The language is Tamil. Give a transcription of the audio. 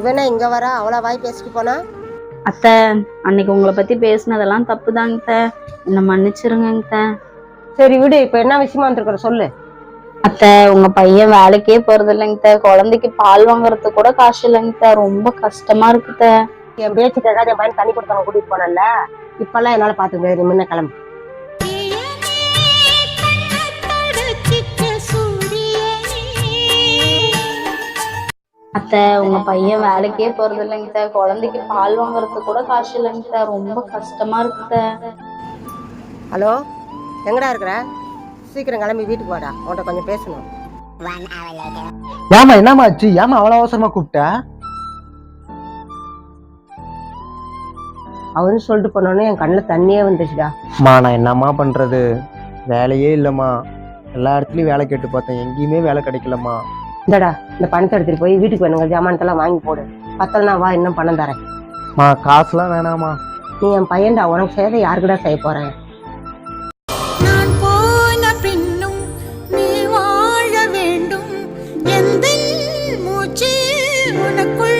இவனா இங்க வரா அவ்வளோ வாய் பேசிட்டு போனா? அத்தை அன்னைக்கு உங்களை பத்தி பேசுனதெல்லாம் தப்புதாங்க அத்தை. என்னை மன்னிச்சிருங்க சரி விடு இப்போ என்ன விஷயமா வந்திருக்கிற சொல்லு. அத்தை உங்க பையன் வேலைக்கே போறது இல்லைங்க குழந்தைக்கு பால் வாங்குறதுக்கு கூட காசு இல்லைங்க ரொம்ப கஷ்டமா இருக்கு அத்தை. என் பேச்சு கேட்காத என் பையன் தண்ணி கொடுத்தவங்க கூட்டிட்டு போனல இப்பெல்லாம் என்னால பாத்துக்க முடியாது. முன்ன கிளம்பு. அத்தை உங்க பையன் வேலைக்கே போறது இல்லைங்க அத்தை. குழந்தைக்கு பால் வாங்குறதுக்கு கூட காசு இல்லைங்க அத்தை. ரொம்ப கஷ்டமா இருக்கு அத்தை. ஹலோ எங்கடா இருக்கிற? சீக்கிரம் கிளம்பி வீட்டுக்கு வாடா. உன்கிட்ட கொஞ்சம் பேசணும். ஏமா என்னம்மா ஆச்சு? ஏமா அவ்வளோ அவசரமா கூப்பிட்ட? அவரு சொல்லிட்டு போனோன்னே என் கண்ணில் தண்ணியே வந்துச்சுடா. அம்மா நான் என்னம்மா பண்றது? வேலையே இல்லைம்மா. எல்லா இடத்துலயும் வேலை கேட்டு பார்த்தேன். எங்கேயுமே வேலை கிடைக்கலம்மா. இந்தடா இந்த பணத்தை எடுத்துட்டு போய் வீட்டுக்கு வேணுங்க ஜாமானத்தெல்லாம் வாங்கி போடு. பத்தலனா வா இன்னும் பணம் தரேன். மா காசுலாம் வேணாமா? நீ என் பையன்டா உனக்கு சேவை யாருக்குடா செய்ய போறேன் உனக்குள்